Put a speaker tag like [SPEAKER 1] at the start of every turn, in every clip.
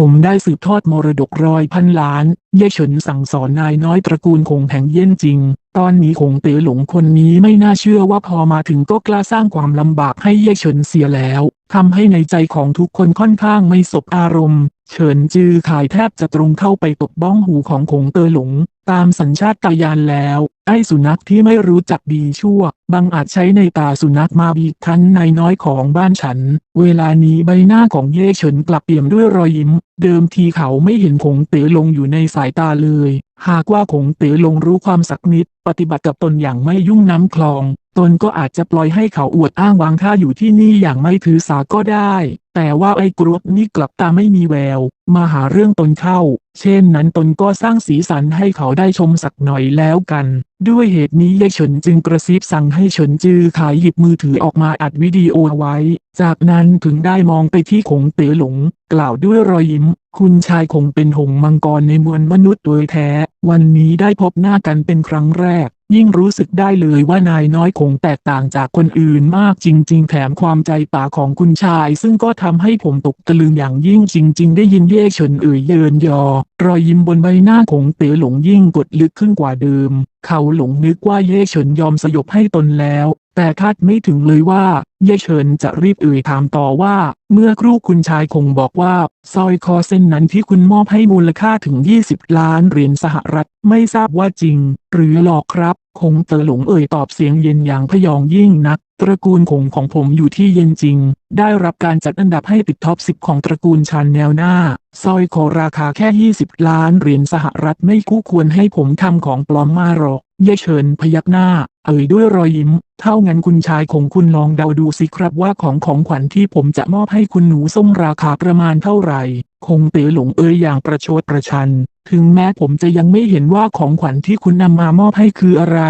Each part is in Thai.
[SPEAKER 1] ผมได้สืบทอดมรดกรอยพันล้าน เย่เฉินสั่งสอนนายน้อยตระกูลคงแห่งเย่นจริง ตอนนี้คงเต๋อหลงคนนี้ไม่น่าเชื่อว่าพอมาถึงก็กล้าสร้างความลำบากให้เย่เฉินเสียแล้วทำให้ในใจของทุกคนค่อนข้างไม่สบอารมณ์ เฉินจือขายแทบจะตรงเข้าไปตบบ้องหูของคงเตอหลง ตามสัญชาตญาณแล้ว ไอ้สุนัขที่ไม่รู้จักดีชั่ว บางอาจใช้ในตาสุนัขมาบีบคั้นนายน้อยของบ้านฉัน เวลานี้ใบหน้าของเย่เฉินกลับเปี่ยมด้วยรอยยิ้ม เดิมทีเขาไม่เห็นคงเต๋อลงอยู่ในสายตาเลย หากว่าคงเต๋อลงรู้ความสักนิด ปฏิบัติกับตนอย่างไม่ยุ่งน้ำคลอง ตนก็อาจจะปล่อยให้เขาอวดอ้างวางท่าอยู่ที่นี่อย่างไม่ถือสาก็ได้ แต่ว่าไอ้กรวบนี่กลับตาไม่มีแวว มาหาเรื่องตนเข้า เช่นนั้นตนก็สร้างสีสันให้เขาได้ชมสักหน่อยแล้วกัน ด้วยเหตุนี้เย่เฉินจึงกระซิบสั่งให้เฉินจือขายหยิบมือถือออกมาอัดวิดีโอไว้ จากนั้นถึงได้มองไปที่คงเต๋อหลง กล่าวด้วยรอยยิ้ม คุณชายคงเป็นหงมังกรในมวลมนุษย์โดยแท้ วันนี้ได้พบหน้ากันเป็นครั้งแรก ยิ่งรู้สึกได้เลยว่านายน้อยคงแตกต่างจากคนอื่นมากจริง ๆ แถมความใจป่าของคุณชาย ซึ่งก็ทำให้ผมตกตะลึงอย่างยิ่งจริง ๆ ได้ยินเย่เฉินเอ่ยเยินยอ รอยยิ้มบนใบหน้าของเต๋อหลงยิ่งกดลึกขึ้นกว่าเดิม เขาหลงนึกว่าเย่เฉินยอมสยบให้ตนแล้ว แต่คาดไม่ถึงเลยว่าเย่เฉินจะรีบเอ่ยถามต่อว่า เมื่อครู่คุณชายคงบอกว่าสร้อยคอเส้นนั้นที่คุณมอบให้มูลค่าถึง 20 ล้านเหรียญสหรัฐ ไม่ทราบว่าจริง หรือหลอกครับ คงเตอหลงเอ่ยตอบเสียงเย็นอย่างพยองยิ่งนัก ตระกูลคงของผมอยู่ที่เย็นจริง ได้รับการจัดอันดับให้ติดท็อป 10 ของตระกูลชันแนวหน้าสร้อยคอราคาแค่ 20 ล้านเหรียญสหรัฐไม่คู่ควรให้ผมทำของปลอมมาหรอก เย่เฉินพยักหน้า เอ่ยด้วยรอยยิ้ม เท่างั้นคุณชายของคุณลองเดาดูสิครับว่าของของขวัญที่ผมจะมอบให้คุณหนูส้มราคาประมาณเท่าไหร่ คงเต๋อหลงเอ่ยอย่างประชดประชัน ถึงแม้ผมจะยังไม่เห็นว่าของขวัญที่คุณนำมามอบให้คืออะไร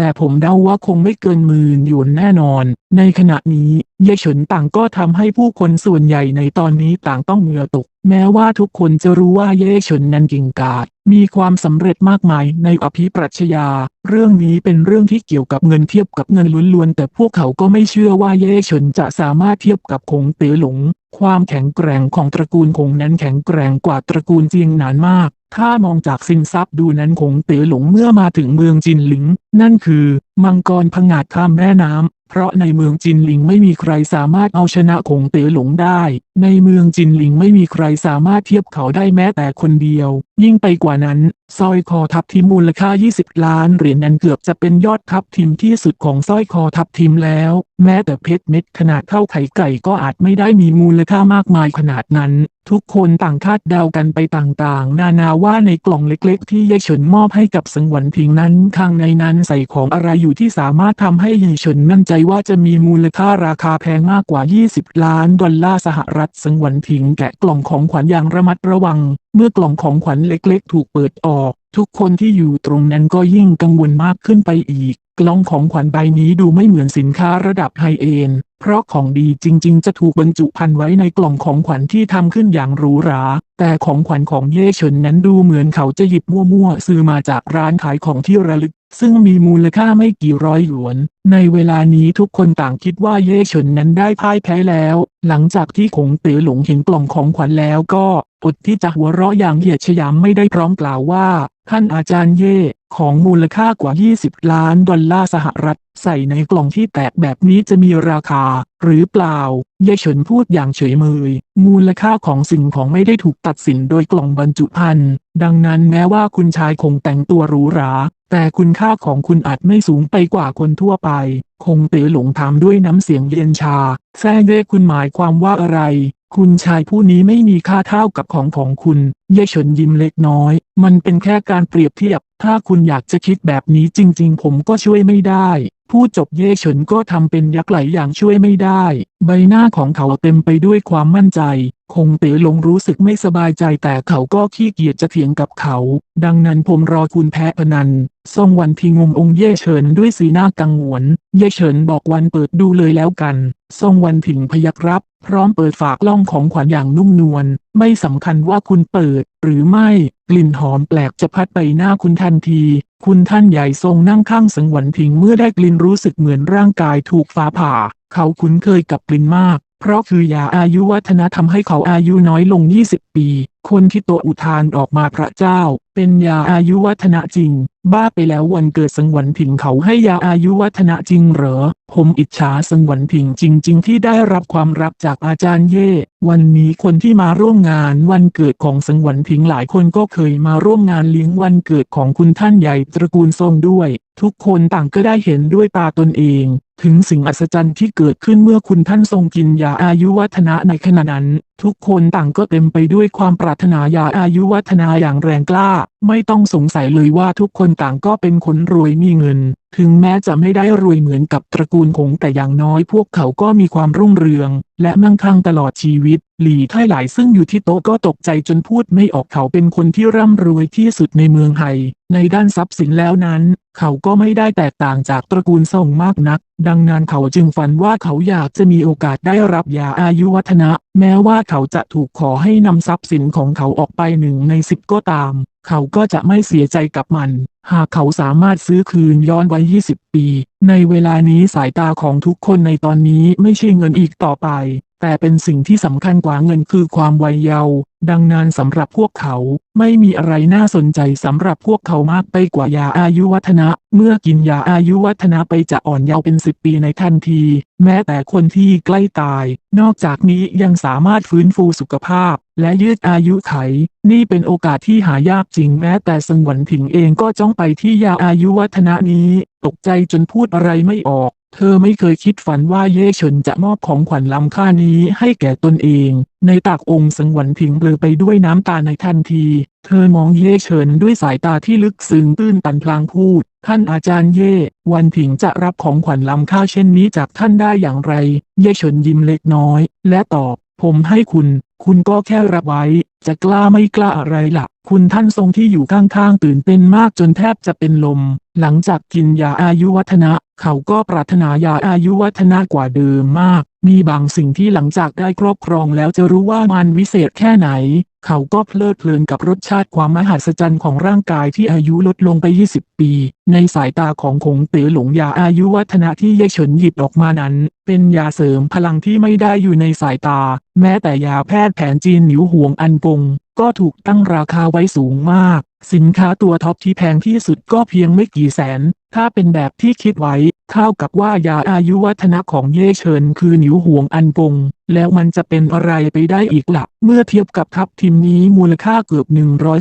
[SPEAKER 1] แต่ผมเดาว่าคงไม่เกินหมื่นหยวนแน่นอน ในขณะนี้เย่เฉินต่างก็ทำให้ผู้คนส่วนใหญ่ในตอนนี้ต่างต้องเหงื่อตก แม้ว่าทุกคนจะรู้ว่าเย่เฉินนั้นเก่งกาจมีความสำเร็จมากมายในอภิปรัชญา เรื่องนี้เป็นเรื่องที่เกี่ยวกับเงินเทียบกับเงินล้วนๆ แต่พวกเขาก็ไม่เชื่อว่าเย่เฉินจะสามารถเทียบกับคงเต๋อหลง ความแข็งแกร่งของตระกูลคงนั้นแข็งแกร่งกว่าตระกูลเจียงหนานมาก ถ้ามองจากสินทรัพย์ดูนั้นคงเต๋อหลงเมื่อมาถึงเมืองจินหลิง นั่นคือ มังกรผงาดข้ามแม่น้ำ เพราะในเมืองจินหลิงไม่มีใครสามารถเอาชนะคงเต๋อหลงได้ ในเมืองจินหลิงไม่มีใครสามารถเทียบเขาได้แม้แต่คนเดียว ยิ่งไปกว่านั้นสร้อยคอทับทิมมูลค่า 20 ล้านเหรียญนั้นเกือบจะเป็นยอดทับทิมที่สุดของสร้อยคอทับทิมแล้ว แม้แต่เพชรเม็ดขนาดเท่าไข่ไก่ก็อาจไม่ได้มีมูลค่ามากมายขนาดนั้น ทุกคนต่างคาดเดากันไปต่างๆ นานาว่าในกล่องเล็กๆ ที่เย่เฉินมอบให้กับสังวันทิงนั้นข้างในนั้นใส่ของอะไรอยู่ที่สามารถทำให้เย่เฉินมั่นใจว่าจะมีมูลค่าราคาแพงมากกว่า 20 ล้านดอลลาร์สหรัฐสังหวันทิ้งแกะกล่องของขวัญอย่างระมัดระวัง เมื่อกล่องของขวัญเล็กๆ ถูกเปิดออก ทุกคนที่อยู่ตรงนั้นก็ยิ่งกังวลมากขึ้นไปอีก กล่องของขวัญใบนี้ดูไม่เหมือนสินค้าระดับไฮเอนด์เพราะของดีจริง ๆ จะถูกบรรจุภัณฑ์ไว้ในกล่องของขวัญที่ทำขึ้นอย่างหรูหรา แต่ของขวัญของเย่เฉินนั้นดูเหมือนเขาจะหยิบมั่วๆซื้อมาจากร้านขายของที่ระลึก ซึ่งมีมูลค่าไม่กี่ร้อยหยวน ในเวลานี้ทุกคนต่างคิดว่าเย่เฉินนั้นได้พ่ายแพ้แล้ว หลังจากที่คงเต๋อหลงเห็นกล่องของขวัญแล้วก็อดที่จะหัวเราะอย่างเหยียดฉยามไม่ได้พร้อมกล่าวว่า ท่านอาจารย์เย่ของมูลค่ากว่า 20 ล้านดอลลาร์สหรัฐ ใส่ในกล่องที่แตกแบบนี้จะมีราคา หรือเปล่า เย่เฉินพูดอย่างเฉยเมย มูลค่าของสิ่งของไม่ได้ถูกตัดสินโดยกล่องบรรจุภัณฑ์ ดังนั้นแม้ว่าคุณชายคงแต่งตัวหรูหรา แต่คุณค่าของคุณอาจไม่สูงไปกว่าคนทั่วไป คงเต๋อหลงถามด้วยน้ำเสียงเย็นชาแซ่เย่คุณหมายความว่าอะไร คุณชายผู้นี้ไม่มีค่าเท่ากับของของคุณ เย่เฉินยิ้มเล็กน้อย มันเป็นแค่การเปรียบเทียบ ถ้าคุณอยากจะคิดแบบนี้จริง ๆ ผมก็ช่วยไม่ได้ ผู้จบเย่เฉินก็ทำเป็นยักไหลอย่างช่วยไม่ได้ ใบหน้าของเขาเต็มไปด้วยความมั่นใจ คงเต๋อหลงรู้สึกไม่สบายใจแต่เขาก็ขี้เกียจจะเถียงกับเขา ดังนั้นผมรอคุณแพ้พนันซ่องวันทีงมองเย่เฉินด้วยสีหน้ากังวลเย่เฉินบอกวันเปิดดูเลยแล้วกันซ่งวันถิงพยักรับ พร้อมเปิดฝากล่องของขวัญอย่างนุ่มนวล ไม่สำคัญว่าคุณเปิด หรือไม่ กลิ่นหอมแปลกจะพัดไปหน้าคุณทันที คุณท่านใหญ่ทรงนั่งข้างสังวันถิงเมื่อได้กลิ่นรู้สึกเหมือนร่างกายถูกฟ้าผ่า เขาคุ้นเคยกับกลิ่นมาก เพราะคือยาอายุวัฒนะทำให้เขาอายุน้อยลง 20 ปีคนที่โตอุทานออกมาพระเจ้า เป็นยาอายุวัฒนะจริง บ้าไปแล้ววันเกิดสังวันผิงเขาให้ยาอายุวัฒนะจริงเหรอ ผมอิจฉาสังวันผิงจริง ๆ ที่ได้รับความรักจากอาจารย์เย่ วันนี้คนที่มาร่วมงานวันเกิดของสังวันผิงหลายคนก็เคยมาร่วมงานเลี้ยงวันเกิดของคุณท่านใหญ่ตระกูลทรงด้วย ทุกคนต่างก็ได้เห็นด้วยตาตนเองถึงสิ่งอัศจรรย์ที่เกิดขึ้นเมื่อคุณท่านทรงกินยาอายุวัฒนะในขณะนั้น ทุกคนต่างก็เต็มไปด้วยความประารถนายาอายุวัฒนาอย่างแรงกล้า ไม่ต้องสงสัยเลยว่าทุกคนต่างก็เป็นคนรวยมีเงินถึงแม้จะไม่ได้รวยเหมือนกับตระกูลคงแต่อย่างน้อยพวกเขาก็มีความรุ่งเรือง และมั่งคั่งตลอดชีวิต หลี่ไท่หลายซึ่งอยู่ที่โต๊ะก็ตกใจจนพูดไม่ออกเขาเป็นคนที่ร่ำรวยที่สุดในเมืองไทย ในด้านทรัพย์สินแล้วนั้น เขาก็ไม่ได้แตกต่างจากตระกูลส่งมากนัก ดังนั้นเขาจึงฝันว่าเขาอยากจะมีโอกาสได้รับยาอายุวัฒนะ แม้ว่าเขาจะถูกขอให้นำทรัพย์สินของเขาออกไปหนึ่งในสิบก็ตาม เขาก็จะไม่เสียใจกับมัน หากเขาสามารถซื้อคืนย้อนไว้ 20 ปี ในเวลานี้สายตาของทุกคนในตอนนี้ไม่ใช่เงินอีกต่อไป แต่เป็นสิ่งที่สำคัญกว่าเงินคือความวัยเยาว์ดังนั้นสำหรับพวกเขาไม่มีอะไรน่าสนใจสำหรับพวกเขามากไปกว่ายาอายุวัฒนะ เมื่อกินยาอายุวัฒนะไปจะอ่อนเยาว์เป็นสิบปีในทันที แม้แต่คนที่ใกล้ตาย นอกจากนี้ยังสามารถฟื้นฟูสุขภาพ และยืดอายุไข นี่เป็นโอกาสที่หายากจริงแม้แต่สงวนผิงเองก็จ้องไปที่ยาอายุวัฒนะนี้ ตกใจจนพูดอะไรไม่ออก เธอไม่เคยคิดฝันว่าเย่เฉินจะมอบของขวัญล้ำค่านี้ให้แก่ตนเอง ในตากองค์สังวนผิงเบลอไปด้วยน้ำตาในทันที เธอมองเย่เฉินด้วยสายตาที่ลึกซึ้งตื้นตันพลางพูด ท่านอาจารย์เย่ วันผิงจะรับของขวัญล้ำค่าเช่นนี้จากท่านได้อย่างไร เย่เฉินยิ้มเล็กน้อย และตอบ ผมให้คุณ คุณก็แค่รับไว้ จะกล้าไม่กล้าอะไรล่ะ คุณท่านทรงที่อยู่ข้างๆ ตื่นเต้นมากจนแทบจะเป็นลม หลังจากกินยาอายุวัฒนะ เขาก็ปรารถนายาอายุวัฒนะกว่าเดิมมาก มีบางสิ่งที่หลังจากได้ครอบครองแล้วจะรู้ว่ามันวิเศษแค่ไหน เขาก็เพลิดเพลินกับรสชาติความมหัศจรรย์ของร่างกายที่อายุลดลงไป 20 ปี ในสายตาของคงเต๋อหลงยาอายุวัฒนะที่เย่เฉินหยิบออกมานั้น เป็นยาเสริมพลังที่ไม่ได้อยู่ในสายตา แม้แต่ยาแพทย์แผนจีนหนิวห่วงอันกง ก็ถูกตั้งราคาไว้สูงมาก สินค้าตัวท็อปที่แพงที่สุดก็เพียงไม่กี่แสน ถ้าเป็นแบบที่คิดไว้ เท่ากับว่ายาอายุวัฒนะของเย่เฉินคือหนิวห่วงอันกง แล้วมันจะเป็นอะไรไปได้อีกละ่ะ เมื่อเทียบกับทัพทีมนี้มูลค่าเกือบ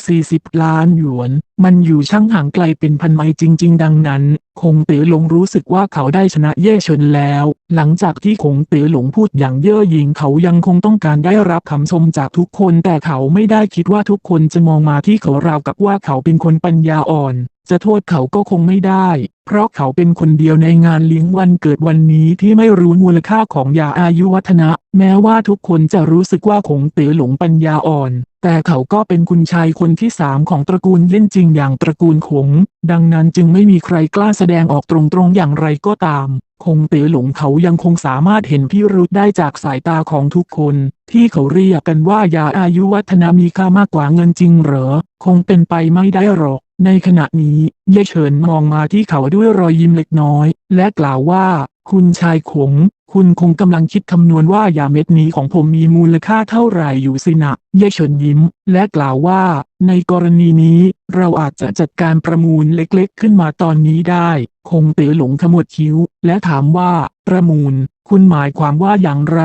[SPEAKER 1] 140 ล้านหยวน มันอยู่ช่างห่างไกลเป็นพันไมล์จริง ๆ ดังนั้น คงเต๋อหลงรู้สึกว่าเขาได้ชนะเย่เฉินแล้ว หลังจากที่คงเต๋อหลงพูดอย่างเย่อหยิ่งเขายังคงต้องการได้รับคำชมจากทุกคน แต่เขาไม่ได้คิดว่าทุกคนจะมองมาที่เขาราวกับว่าเขาเป็นคนปัญญาอ่อนจะโทษเขาก็คงไม่ได้ เพราะเขาเป็นคนเดียวในงานเลี้ยงวันเกิดวันนี้ที่ไม่รู้มูลค่าของยาอายุวัฒนะแม้ว่าทุกคนจะรู้สึกว่าคงเต๋อหลงปัญญาอ่อน แต่เขาก็เป็นคุณชายคนที่สามของตระกูลเล่นจริงอย่างตระกูลขง ดังนั้นจึงไม่มีใครกล้าแสดงออกตรงๆอย่างไรก็ตาม คงเต๋อหลงเขายังคงสามารถเห็นพิรุธได้จากสายตาของทุกคน ที่เขาเรียกกันว่ายาอายุวัฒนะมีค่ามากกว่าเงินจริงเหรอ คงเป็นไปไม่ได้หรอก ในขณะนี้เย่เฉินมองมาที่เขาด้วยรอยยิ้มเล็กน้อย และกล่าวว่า คุณชายขง คุณคงกำลังคิดคำนวณว่ายาเม็ดนี้ของผมมีมูลค่าเท่าไหร่อยู่สินะเย่เฉินยิ้ม และกล่าวว่า ในกรณีนี้เราอาจจะจัดการประมูลเล็กๆ ขึ้นมาตอนนี้ได้ คงเต๋อหลงขมวดคิ้ว และถามว่า ประมูล คุณหมายความว่าอย่างไร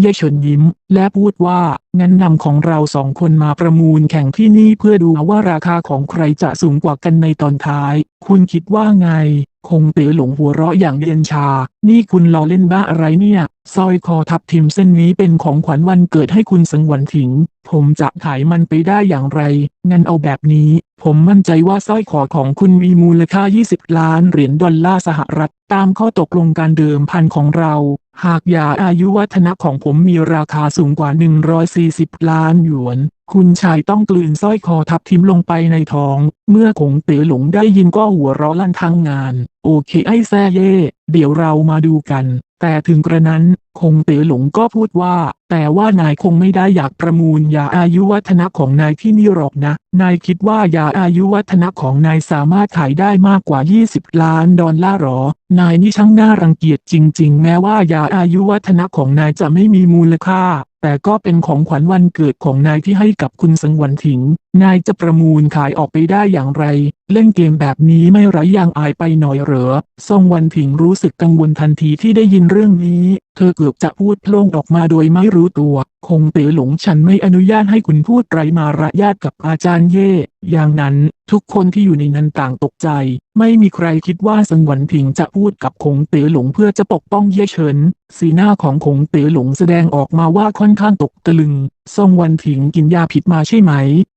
[SPEAKER 1] เย่เฉินยิ้ม และพูดว่า งั้นนำของเราสองคนมาประมูลแข่งที่นี่เพื่อดูว่าราคาของใครจะสูงกว่ากันในตอนท้าย คุณคิดว่าไง คงเต๋อหลงหัวเราะอย่างเย็นชา นี่คุณล้อเล่นบ้าอะไรเนี่ยสร้อยคอทับทิมเส้นนี้เป็นของขวัญวันเกิดให้คุณสังวันถิง ผมจะขายมันไปได้อย่างไร งั้นเอาแบบนี้ ผมมั่นใจว่าสร้อยคอของคุณมีมูลค่า 20 ล้านเหรียญดอลลาร์สหรัฐ ตามข้อตกลงการเดิมพันของเรา หากยาอายุวัฒนะของผมมีราคาสูงกว่า 140 ล้านหยวน คุณชายต้องกลืนสร้อยคอทับทิมลงไปในท้อง เมื่อคงเต๋อหลงได้ยินก็หัวเราะลั่นทั้งงาน โอเคไอ้แซ่เย่ เดี๋ยวเรามาดูกัน แต่ถึงกระนั้น คงเต๋อหลงก็พูดว่า แต่ว่านายคงไม่ได้อยากประมูลยาอายุวัฒนะของนายที่นี่หรอกนะ นายคิดว่ายาอายุวัฒนะของนายสามารถขายได้มากกว่า 20 ล้านดอลลาร์หรอ นายนี่ช่างน่ารังเกียจจริง ๆ แม้ว่ายาอายุวัฒนะของนายจะไม่มีมูลค่าแต่ก็เป็นของขวัญวันเกิดของนายที่ให้กับคุณสังวันถิงนายจะประมูลขายออกไปได้อย่างไร เล่นเกมแบบนี้ไม่ไร้ยางอายไปหน่อยเหรอซงวันถิงรู้สึกกังวลทันทีที่ได้ยินเรื่องนี้เธอเกือบจะพูดโล่งออกมาโดยไม่รู้ตัว คงเต๋อหลงฉันไม่อนุญาตให้คุณพูดไรมาระยาทกับอาจารย์เย่ อย่างนั้นทุกคนที่อยู่ในนั้นต่างตกใจ ไม่มีใครคิดว่าสังวันถิงจะพูดกับคงเต๋อหลงเพื่อจะปกป้องเย่เฉิน สีหน้าของคงเต๋อหลงแสดงออกมาว่าค่อนข้างตกตะลึงซงวันถิงกินยาผิดมาใช่ไหม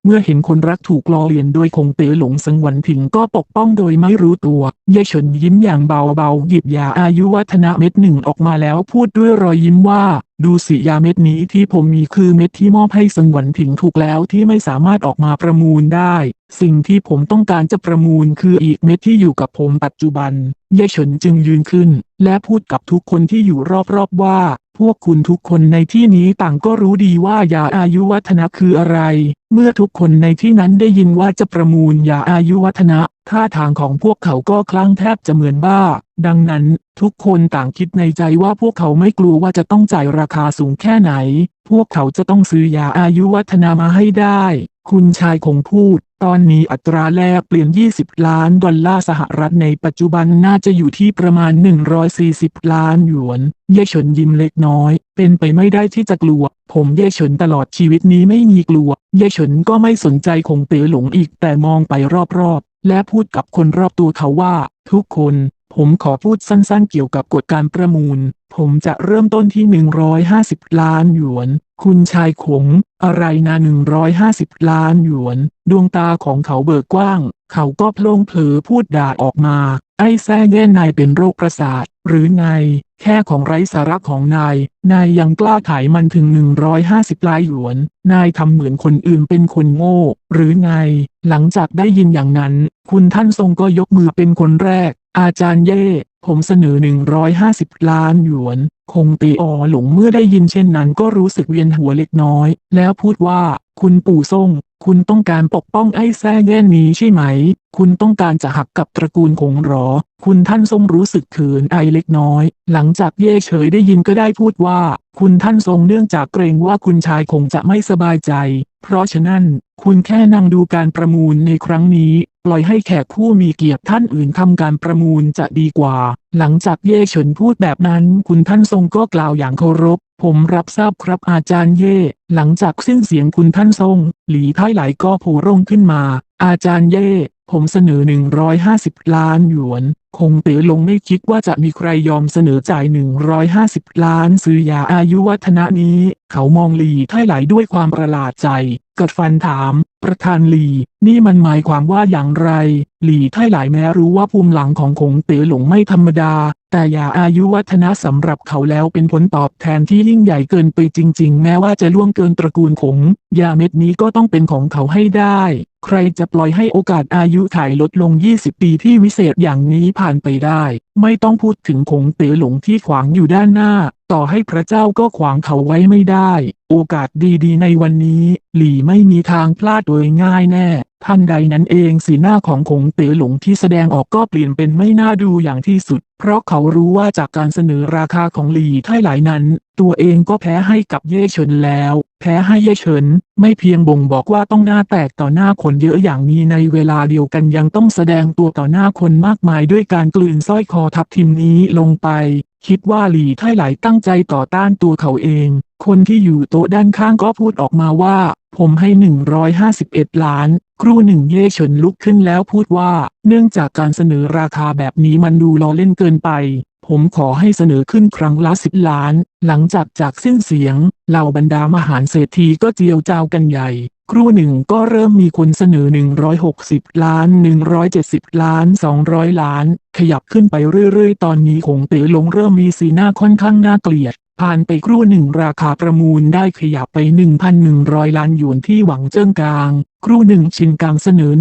[SPEAKER 1] เมื่อเห็นคนรักถูกล้อเลียนโดยคงเต๋อหลงสังวันถิงก็ปกป้องโดยไม่รู้ตัว เย่เฉินยิ้มอย่างเบาๆหยิบยาอายุวัฒนะเม็ดหนึ่งออกมาแล้วพูดดด้วยรอยยิ้มว่า ดูสิยาเม็ดนี้ที่ผมมีคือเม็ดที่มอบให้สงหวันถิงถูกแล้วที่ไม่สามารถออกมาประมูลได้ สิ่งที่ผมต้องการจะประมูลคืออีกเม็ดที่อยู่กับผมปัจจุบันเย่เฉินจึงยืนขึ้น และพูดกับทุกคนที่อยู่รอบๆว่า พวกคุณทุกคนในที่นี้ต่างก็รู้ดีว่ายาอายุวัฒนะคืออะไร เมื่อทุกคนในที่นั้นได้ยินว่าจะประมูลยาอายุวัฒนะท่าทางของพวกเขาก็คลั่งแทบจะเหมือนบ้า ดังนั้น ทุกคนต่างคิดในใจว่าพวกเขาไม่กลัวว่าจะต้องจ่ายราคาสูงแค่ไหน พวกเขาจะต้องซื้อยาอายุวัฒนามาให้ได้ คุณชายคงพูด ตอนนี้อัตราแลกเปลี่ยน 20 ล้านดอลลาร์สหรัฐในปัจจุบันน่าจะอยู่ที่ประมาณ 140 ล้านหยวน เย่เฉินยิ้มเล็กน้อย เป็นไปไม่ได้ที่จะกลัว ผมเย่เฉินตลอดชีวิตนี้ไม่มีกลัว เย่เฉินก็ไม่สนใจคงเต๋อหลงอีกแต่มองไปรอบๆและพูดกับคนรอบตัวเขาว่า ทุกคน ผมขอพูดสั้นๆเกี่ยวกับกฎการประมูล ผมจะเริ่มต้นที่ 150 ล้านหยวน คุณชายขง อะไรนะ 150 ล้านหยวน ดวงตาของเขาเบิกกว้าง เขาก็โพลงเผลอพูดด่าออกมา ไอ้แซ่แย่นายเป็นโรคประสาท หรือไง แค่ของไร้สาระของนาย นายยังกล้าขายมันถึง 150 ล้านหยวน นายทำเหมือนคนอื่นเป็นคนโง่ หรือไง หลังจากได้ยินอย่างนั้น คุณท่านทรงก็ยกมือเป็นคนแรก อาจารย์เย่ ผมเสนอ 150 ล้านหยวน คงตีออหลงเมื่อได้ยินเช่นนั้นก็รู้สึกเวียนหัวเล็กน้อย แล้วพูดว่า คุณปู่ส่ง คุณต้องการปกป้องไอ้แซ่แย่นนี้ใช่ไหม คุณต้องการจะหักกับตระกูลคงหรอ คุณท่านทรงรู้สึกเขินไอเล็กน้อย หลังจากเย่เฉยได้ยินก็ได้พูดว่า คุณท่านทรงเนื่องจากเกรงว่าคุณชายคงจะไม่สบายใจ เพราะฉะนั้น คุณแค่นั่งดูการประมูลในครั้งนี้ ปล่อยให้แขกผู้มีเกียรติท่านอื่นทำการประมูลจะดีกว่า หลังจากเย่เฉินพูดแบบนั้นคุณท่านทรงก็กล่าวอย่างเคารพ ผมรับทราบครับอาจารย์เย่ หลังจากสิ้นเสียงคุณท่านทรง หลีท้ายไหลก็โผล่ร่งขึ้นมา อาจารย์เย่ ผมเสนอ 150 ล้านหยวน คงเต๋อลงไม่คิดว่าจะมีใครยอมเสนอจ่าย 150 ล้านซื้อยาอายุวัฒนะนี้ เขามองหลีท้ายไหลด้วยความประหลาดใจกัดฟันถาม ประธานหลีนี่มันหมายความว่าอย่างไร หลีท้ายไหลแม้รู้ว่าภูมิหลังของคงเต๋อหลงไม่ธรรมดา แต่อย่าอายุวัฒนะสำหรับเขาแล้วเป็นผลตอบแทนที่ยิ่งใหญ่เกินไปจริง ๆ แม้ว่าจะล่วงเกินตระกูลคงยาเม็ดนี้ก็ต้องเป็นของเขาให้ได้ ใครจะปล่อยให้โอกาสอายุถ่ายลดลง 20 ปีที่วิเศษอย่างนี้ผ่านไปได้ ไม่ต้องพูดถึงคงเต๋อหลงที่ขวางอยู่ด้านหน้า ต่อให้พระเจ้าก็ขวางเขาไว้ไม่ได้ โอกาสดีๆ ในวันนี้ หลี่ไม่มีทางพลาดโดยง่ายแน่ ท่านใดนั้นเองสีหน้าของคงเต๋อหลงที่แสดงออกก็เปลี่ยนเป็นไม่น่าดูอย่างที่สุด เพราะเขารู้ว่าจากการเสนอราคาของหลีไท่หลายนั้น ตัวเองก็แพ้ให้กับเย่เฉินแล้ว แพ้ให้เย่เฉิน ไม่เพียงบ่งบอกว่าต้องหน้าแตกต่อหน้าคนเยอะอย่างนี้ในเวลาเดียวกันยังต้องแสดงตัวต่อหน้าคนมากมายด้วยการกลืนสร้อยคอทับทิมนี้ลงไป คิดว่าหลีไท่หลายตั้งใจต่อต้านตัวเขาเอง คนที่อยู่โต๊ะด้านข้างก็พูดออกมาว่า ผมให้ 151 ล้าน ครูหนึ่งเย่เฉินลุกขึ้นแล้วพูดว่า เนื่องจากการเสนอราคาแบบนี้มันดูล้อเล่นเกินไป ผมขอให้เสนอขึ้นครั้งละสิบล้าน หลังจากจากสิ้นเสียง เหล่าบรรดามหารเศรษฐีก็เจียวจ้าวกันใหญ่ครูหนึ่งก็เริ่มมีคนเสนอ 160 ล้าน 170 ล้าน 200 ล้าน ขยับขึ้นไปเรื่อยๆ ตอนนี้คงเต๋อหลงเริ่มมีสีหน้าค่อนข้างน่าเกลียด ผ่านไปครู่หนึ่งราคาประมูลได้ขยับไป 1,100 ล้านหยวนที่หวังเจิ้งกลาง ครู่หนึ่งชินกลางเสนอ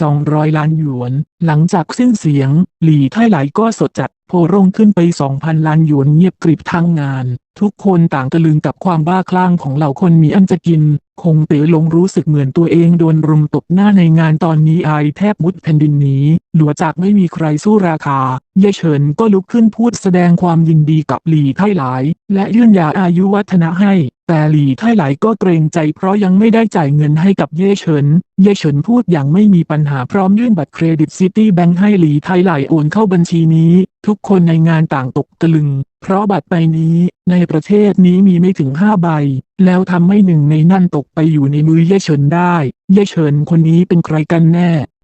[SPEAKER 1] 1,200 ล้านหยวน หลังจากสิ้นเสียง หลี่ไท่ไหลก็สดจัดโพร่งขึ้นไปสองพันล้านหยวนเงียบกริบทั้งงาน ทุกคนต่างตะลึงกับความบ้าคลั่งของเหล่าคนมีอันจะกิน คงเต๋อหลงรู้สึกเหมือนตัวเองโดนรุมตบหน้าในงานตอนนี้อายแทบมุดแผ่นดินหนี้หลัวจากไม่มีใครสู้ราคา เย่เฉินก็ลุกขึ้นพูดแสดงความยินดีกับหลี่ไท่หลาย และยื่นยาอายุวัฒนะให้แต่หลี่ไท่หลก็เกรงใจเพราะยังไม่ได้จ่ายเงินให้กับเย่เฉิน เย่เฉินพูดอย่างไม่มีปัญหาพร้อมยื่นบัตรเครดิตซิตี้แบงค์ให้หลี่ไท่หลโอนเข้าบัญชีนี้ ทุกคนในงานต่างตกตะลึง เพราะบัตรใบนี้ ในประเทศนี้มีไม่ถึงห้าใบ แล้วทำให้หนึ่งในนั่นตกไปอยู่ในมือเย่เฉินได้ เย่เฉินคนนี้เป็นใครกันแน่